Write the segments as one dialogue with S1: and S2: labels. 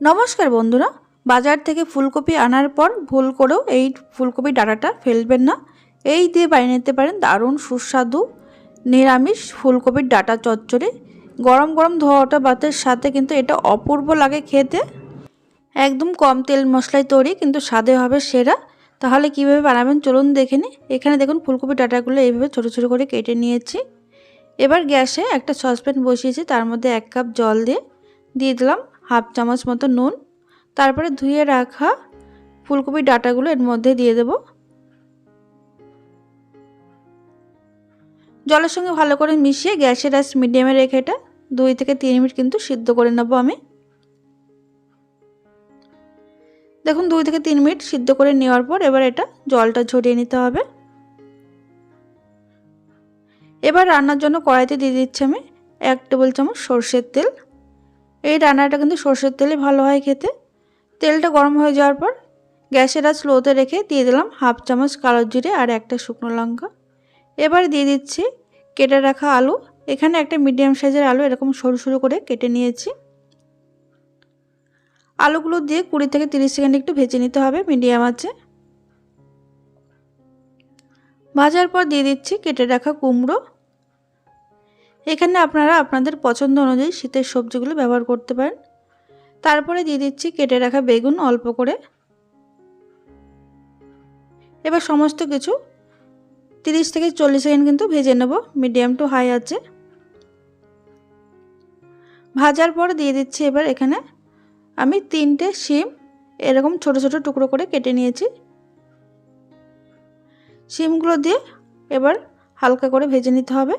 S1: নমস্কার বন্ধুরা, বাজার থেকে ফুলকপি আনার পর ভুল করেও এই ফুলকপি ডাটাটা ফেলবেন না। এই দিয়ে বানিয়ে নিতে পারেন দারুণ সুস্বাদু নিরামিষ ফুলকপির ডাটা চচ্চড়ি। গরম গরম ধোয়াটা ভাতের সাথে কিন্তু এটা অপূর্ব লাগে খেতে। একদম কম তেল মশলায় তৈরি, কিন্তু স্বাদে হবে সেরা। তাহলে কীভাবে বানাবেন চলুন দেখে নিই। এখানে দেখুন ফুলকপি ডাটাগুলো এইভাবে ছোটো ছোটো করে কেটে নিয়েছি। এবার গ্যাসে একটা সসপ্যান বসিয়েছি, তার মধ্যে এক কাপ জল দিয়ে দিয়ে দিলাম হাফ চামচ মতো নুন। তারপরে ধুয়ে রাখা ফুলকপির ডাটাগুলো এর মধ্যে দিয়ে দেব। জলের সঙ্গে ভালো করে মিশিয়ে গ্যাসের আস মিডিয়ামে রেখে এটা দুই থেকে তিন মিনিট কিন্তু সিদ্ধ করে নেব আমি। দেখুন দুই থেকে তিন মিনিট সিদ্ধ করে নেওয়ার পর এবার এটা জলটা ঝরিয়ে নিতে হবে। এবার রান্নার জন্য কড়াইতে দিয়ে দিচ্ছি আমি এক টেবিল চামচ সর্ষের তেল। এই রান্নাটা কিন্তু সর্ষের তেলে ভালো হয় খেতে। তেলটা গরম হয়ে যাওয়ার পর গ্যাসের আজ স্লোতে রেখে দিয়ে দিলাম হাফ চামচ কালো জিরে আর একটা শুকনো লঙ্কা। এবার দিয়ে দিচ্ছি কেটে রাখা আলু। এখানে একটা মিডিয়াম সাইজের আলু এরকম সরু সরু করে কেটে নিয়েছি। আলুগুলো দিয়ে কুড়ি থেকে তিরিশ সেকেন্ড একটু ভেজে নিতে হবে মিডিয়াম আছে ভাজার পর দিয়ে দিচ্ছি কেটে রাখা কুমড়ো। এখানে আপনারা আপনাদের পছন্দ অনুযায়ী শীতের সবজিগুলো ব্যবহার করতে পারেন। তারপরে দিয়ে দিচ্ছি কেটে রাখা বেগুন অল্প করে। এবার সমস্ত কিছু তিরিশ থেকে চল্লিশ সেকেন্ড কিন্তু ভেজে নেব, মিডিয়াম টু হাই আছে। ভাজার পর দিয়ে দিচ্ছি এবার এখানে আমি তিনটে শিম, এরকম ছোট ছোট টুকরো করে কেটে নিয়েছি। শিমগুলো দিয়ে এবার হালকা করে ভেজে নিতে হবে।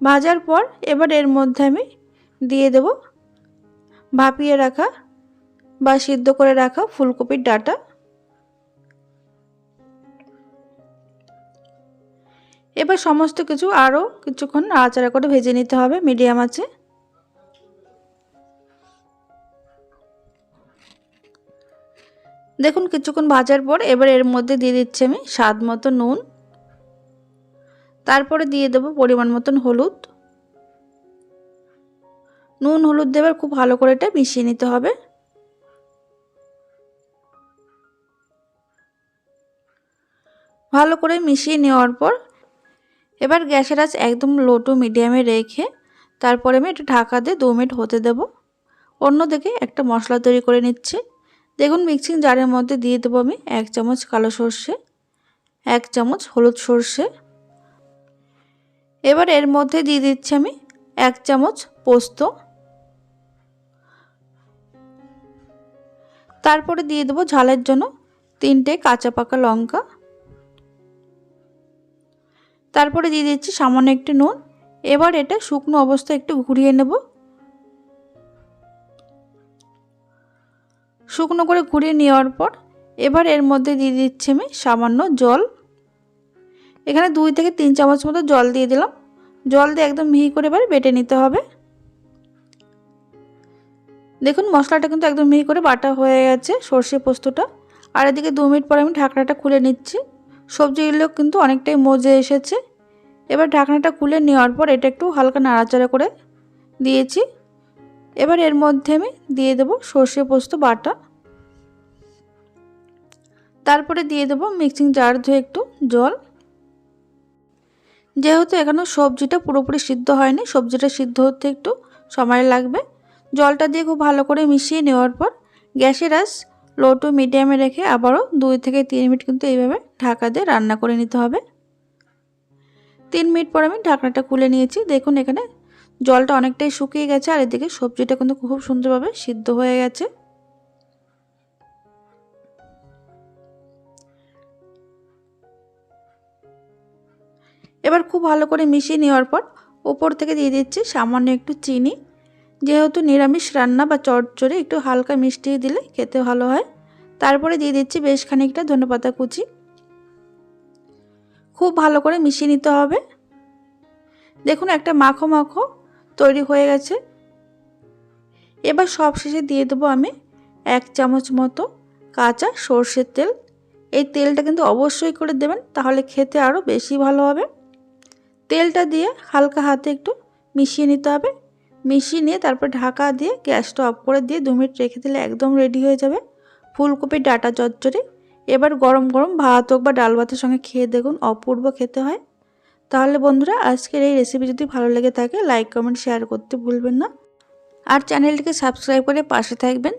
S1: ভাজার পর এবার এর মধ্যে আমি দিয়ে দেব ভাপিয়ে রাখা বা সিদ্ধ করে রাখা ফুলকপির ডাটা। এবার সমস্ত কিছু আরও কিছুক্ষণ নাড়াচাড়া করে ভেজে নিতে হবে মিডিয়াম আছে দেখুন, কিছুক্ষণ ভাজার পর এবার এর মধ্যে দিয়ে দিচ্ছি আমি স্বাদ মতো নুন। তারপরে দিয়ে দেব পরিমাণ মতন হলুদ। নুন হলুদ দেবার খুব ভালো করে এটা মিশিয়ে নিতে হবে। ভালো করে মিশিয়ে নেওয়ার পর এবার গ্যাসের আঁচ একদম লো টু মিডিয়ামে রেখে তারপরে আমি এটা ঢাকা দিয়ে দু মিনিট হতে দেব। অন্যদিকে একটা মশলা তৈরি করে নিচ্ছি। দেখুন মিক্সিং জারের মধ্যে দিয়ে দেবো আমি এক চামচ কালো সর্ষে, এক চামচ হলুদ সর্ষে এবার এর মধ্যে দিয়ে দিচ্ছি আমি এক চামচ পোস্ত। তারপরে দিয়ে দেবো ঝালের জন্য তিনটে কাঁচা পাকা লঙ্কা। তারপরে দিয়ে দিচ্ছি সামান্য একটু নুন। এবার এটা শুকনো অবস্থায় একটু ঘুরিয়ে নেব। শুকনো করে ঘুরিয়ে নেওয়ার পর এবার এর মধ্যে দিয়ে দিচ্ছি আমি সামান্য জল। এখানে দুই থেকে তিন চামচ মতো জল দিয়ে দিলাম। জল দিয়ে একদম মিহি করে এবার বেটে নিতে হবে। দেখুন, মশলাটা কিন্তু একদম মিহি করে বাটা হয়ে গেছে সর্ষে পোস্তটা। আর এদিকে দু মিনিট পরে আমি ঢাকনাটা খুলে নিচ্ছি। সবজিগুলো কিন্তু অনেকটাই মজে এসেছে। এবার ঢাকনাটা খুলে নেওয়ার পর এটা একটু হালকা নাড়াচাড়া করে দিয়েছি। এবার এর মধ্যে আমি দিয়ে দেবো সর্ষে পোস্ত বাটা। তারপরে দিয়ে দেবো মিক্সিং জার ধুয়ে একটু জল। যেহেতু এখনও সবজিটা পুরোপুরি সিদ্ধ হয়নি, সবজিটা সিদ্ধ হতে একটু সময় লাগবে। জলটা দিয়ে খুব ভালো করে মিশিয়ে নেওয়ার পর গ্যাসের আস লো টু মিডিয়ামে রেখে আবারও দুই থেকে তিন মিনিট কিন্তু এইভাবে ঢাকা দিয়ে রান্না করে নিতে হবে। তিন মিনিট পর আমি ঢাকনাটা খুলে নিয়েছি। দেখুন এখানে জলটা অনেকটাই শুকিয়ে গেছে আর এদিকে সবজিটা কিন্তু খুব সুন্দরভাবে সিদ্ধ হয়ে গেছে। এবার খুব ভালো করে মিশিয়ে নেওয়ার পর ওপর থেকে দিয়ে দিচ্ছি সামান্য একটু চিনি। যেহেতু নিরামিষ রান্না বা চটচড়ে, একটু হালকা মিষ্টি দিলে খেতে ভালো হয়। তারপরে দিয়ে দিচ্ছি বেশ খানিকটা ধনেপাতা কুচি। খুব ভালো করে মিশিয়ে নিতে হবে। দেখুন একটা মাখো মাখো তৈরি হয়ে গেছে। এবার সব শেষে দিয়ে দেবো আমি এক চামচ মতো কাঁচা সর্ষের তেল। এই তেলটা কিন্তু অবশ্যই করে দেবেন, তাহলে খেতে আরও বেশি ভালো হবে। তেলটা দিয়ে হালকা হাতে একটু মিশিয়ে নিতে হবে। মিশিয়ে নিয়ে তারপর ঢাকা দিয়ে গ্যাসটা অফ করে দিয়ে দু মিনিট রেখে দিলে একদম রেডি হয়ে যাবে। ফুলকপির ডাটা চচ্চড়ি। এবার গরম গরম ভাত হোক বা ডাল ভাতের সঙ্গে খেয়ে দেখুন অপূর্ব খেতে হয়। তাহলে বন্ধুরা, আজকের এই রেসিপি যদি ভালো লেগে থাকে লাইক কমেন্ট শেয়ার করতে ভুলবেন না। আর চ্যানেলটিকে সাবস্ক্রাইব করে পাশে থাকবেন।